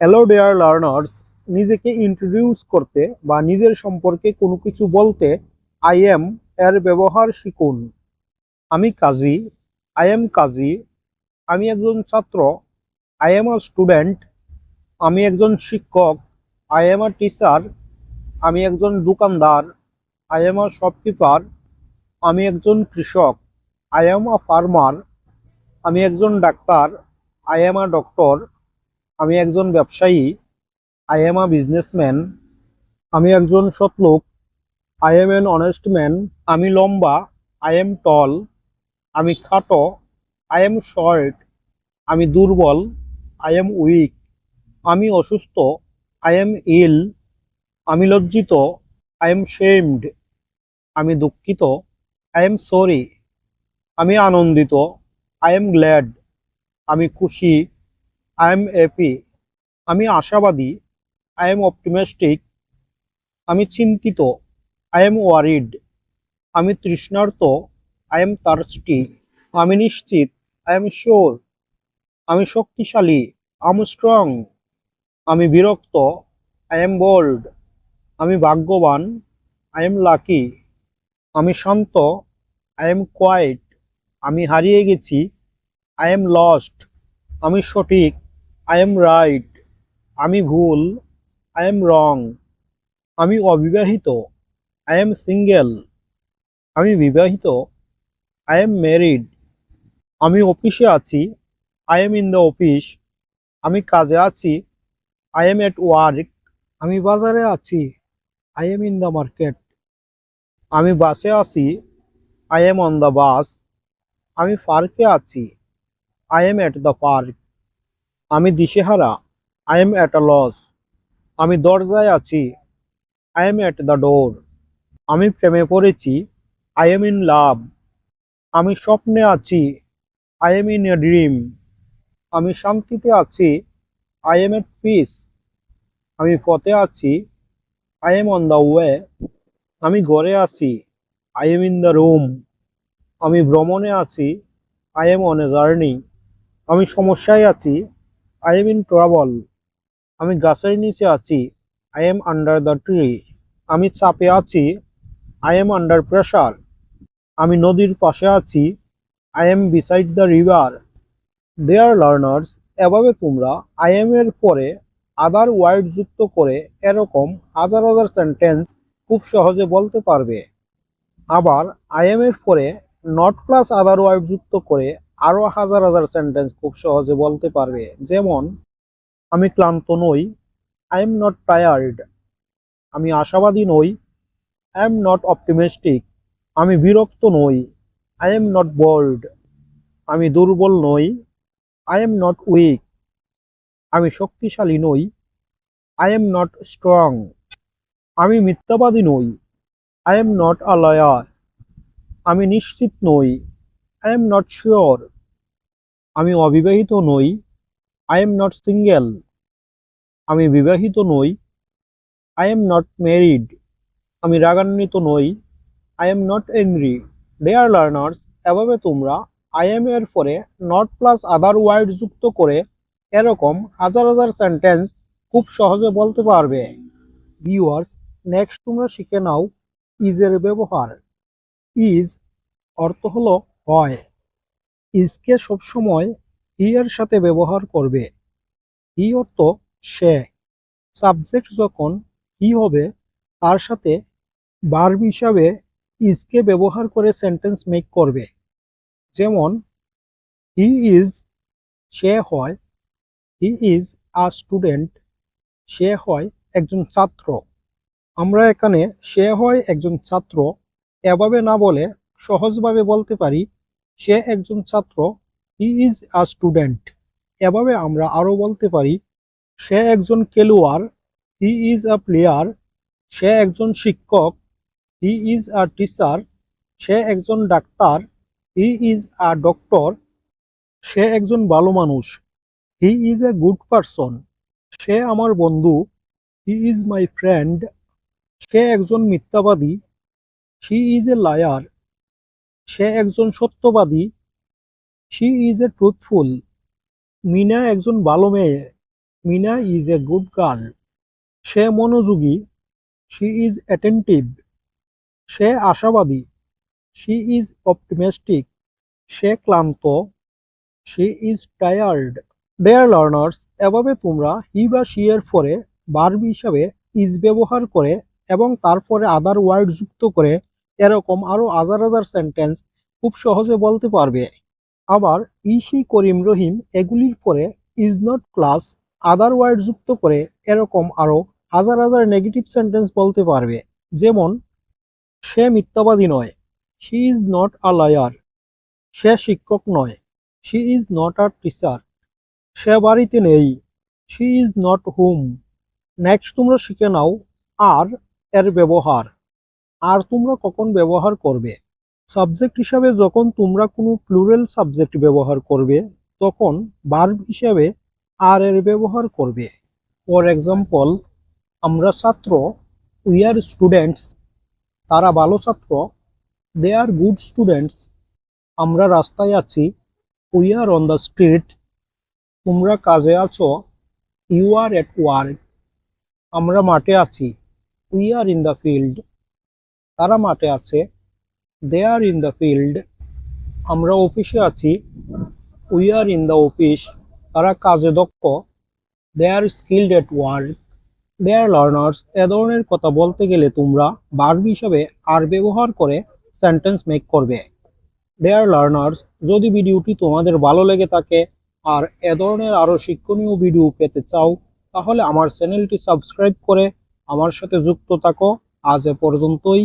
Hello dear learners নিজেকে introduce করতে বা নিজের সম্পর্কে কোনো কিছু বলতে আই এম এর ব্যবহার শিখুন। আমি কাজী আই এম কাজী, আমি একজন ছাত্র আই এম আ স্টুডেন্ট আমি একজন শিক্ষক আই এম আ টিচার আমি একজন দোকানদার আই এম আ শপকিপার আমি একজন কৃষক আই এম আ ফার্মার আমি একজন ডাক্তার আই এম আ ডক্টর আমি একজন ব্যবসায়ী আই এম আ বিজনেসম্যান আমি একজন সৎলোক I am an honest man আমি লম্বা আই এম টল আমি খাটো আই এম শর্ট আমি দুর্বল আই এম উইক আমি অসুস্থ আই এম ইল আমি লজ্জিত আই এম শেমড আমি দুঃখিত আই এম সরি আমি আনন্দিত আই এম গ্ল্যাড আমি খুশি আই এম হ্যাপি আমি আশাবাদী আই এম অপটিমিস্টিক আমি চিন্তিত আই এম ওয়ারিড আমি তৃষ্ণার্ত আই এম থার্স্টি আমি নিশ্চিত আই এম শিওর আমি শক্তিশালী আই এম স্ট্রং আমি বিরক্ত আই এম বোল্ড আমি ভাগ্যবান আই এম লাকি আমি শান্ত আই এম কোয়াইট আমি হারিয়ে গেছি আই এম লস্ট আমি সঠিক আই এম রাইট আমি ভুল. আই এম রং আমি অবিবাহিত. আই এম সিঙ্গেল আমি বিবাহিত. আই এম ম্যারিড আমি অফিসে আছি। I am in the office আমি কাজে আছি। আই এম এট ওয়ার্ক আমি বাজারে আছি। I am in the market আমি বাসে আছি। I am on the bus আমি পার্কে আছি। I am at the park আমি দিশেহারা I am at a loss আমি দরজায় আছি I am at the door আমি প্রেমে পড়েছি আই এম ইন লাভ আমি স্বপ্নে আছি I am in a dream আমি শান্তিতে আছি আই এম এট পিস আমি পথে আছি I am on the way আমি ঘরে আছি I am in the room আমি ভ্রমণে আছি I am on a journey আমি সমস্যায় আছি আই এম ইন ট্রাবল আমি গাছের নিচে আছি। I am under the tree আমি চাপে আছি। আই এম আন্ডার প্রেশার আমি নদীর পাশে আছি। I am beside the river dear learners এভাবে তোমরা আই এম এর পরে আদার ওয়ার্ড যুক্ত করে এরকম হাজার হাজার সেন্টেন্স খুব সহজে বলতে পারবে। আবার আই এম এর পরে নট প্লাস আদার ওয়ার্ড যুক্ত করে আরও হাজার হাজার সেন্টেন্স খুব সহজে বলতে পারবে। যেমন, আমি ক্লান্ত নই আই এম নট টায়ার্ড আমি আশাবাদী নই আই এম নট অপটিমিস্টিক আমি বিরক্ত নই আই এম নট বোল্ড আমি দুর্বল নই আই এম নট উইক আমি শক্তিশালী নই আই এম নট স্ট্রং আমি মিথ্যাবাদী নই I am not a lawyer আমি নিশ্চিত নই। আই এম নট শিওর আমি অবিবাহিত নই। আই এম নট সিঙ্গেল আমি বিবাহিত নই। আই এম নট ম্যারিড আমি রাগান্বিত নই। I am not angry dear learners এভাবে তোমরা আই এম এর পরে নট প্লাস আদার ওয়ার্ড যুক্ত করে এরকম হাজার হাজার সেন্টেন্স খুব সহজে বলতে পারবে। ভিউয়ার্স নেক্সট তোমরা শিখে নাও ইজের ব্যবহার। ইজ অর্থ হলো হয়। ইজকে সবসময় হি এর সাথে ব্যবহার করবে। ই অর্থ সে। সাবজেক্ট যখন হি হবে, তার সাথে ভার্ব হিসাবে ইজকে ব্যবহার করে সেন্টেন্স মেক করবে। যেমন হি ইজ সে হয় হি ইজ আ স্টুডেন্ট, সে হয় একজন ছাত্র। আমরা এখানে সে হয় একজন ছাত্র এভাবে না বলে সহজভাবে বলতে পারি সে একজন ছাত্র হি ইজ আ স্টুডেন্ট এভাবে আমরা আরও বলতে পারি, সে একজন খেলোয়াড় হি ইজ আ প্লেয়ার সে একজন শিক্ষক হি ইজ আ টিচার সে একজন ডাক্তার হি ইজ আ ডক্টর সে একজন ভালো মানুষ। He is a good person সে আমার বন্ধু। হি ইজ মাই ফ্রেন্ড সে একজন মিথ্যাবাদী। শি ইজ এ লায়ার সে একজন সত্যবাদী। She is a truthful Meena একজন ভালো মেয়ে। Meena is a good girl সে মনোযোগী। শি ইজ অ্যাটেন্টিভ সে আশাবাদী। শি ইজ অপটিমিস্টিক সে ক্লান্ত। She is tired dear learners এভাবে তোমরা হি বা শি এর পরে বার্ব হিসাবে ইজ ব্যবহার করে এবং তারপরে আদার ওয়ার্ড যুক্ত করে এরকম আরও হাজার হাজার সেন্টেন্স খুব সহজে বলতে পারবে। আবার ইসি করিম রহিম এগুলির পরে is not class other word যুক্ত করে এরকম আরও হাজার হাজার নেগেটিভ সেন্টেন্স বলতে পারবে। যেমন, সে মিথ্যাবাদী নয় she is not a liar সে শিক্ষক নয় she is not a teacher সে বাড়িতে নেই she is not home next তোমরা শিখে নাও, আর এর ব্যবহার। আর তোমরা কখন ব্যবহার করবে? সাবজেক্ট হিসাবে যখন তোমরা কোনো প্লুরাল সাবজেক্ট ব্যবহার করবে, তখন ভার্ব হিসাবে আর এর ব্যবহার করবে। ফর এক্সাম্পল আমরা ছাত্র উই আর স্টুডেন্টস তারা ভালো ছাত্র দে আর গুড স্টুডেন্টস আমরা রাস্তায় আছি we are on the street তোমরা কাজে আছো ইউ আর এট ওয়ার্ক আমরা মাঠে আছি we are in the field তারা মাঠে আছে। They are in the field আমরা অফিসে আছি। We are in the office তারা কাজে দক্ষ। They are skilled at work they are learners এ ধরনের কথা বলতে গেলে তোমরা ভার্ব হিসাবে আর ব্যবহার করে সেন্টেন্স মেক করবে। ডেয়ার লার্নার্স যদি ভিডিওটি তোমাদের ভালো লেগে থাকে আর এ ধরনের আরও শিক্ষণীয় ভিডিও পেতে চাও, তাহলে আমার চ্যানেলটি সাবস্ক্রাইব করে আমার সাথে যুক্ত থাকো। আজ এ পর্যন্তই।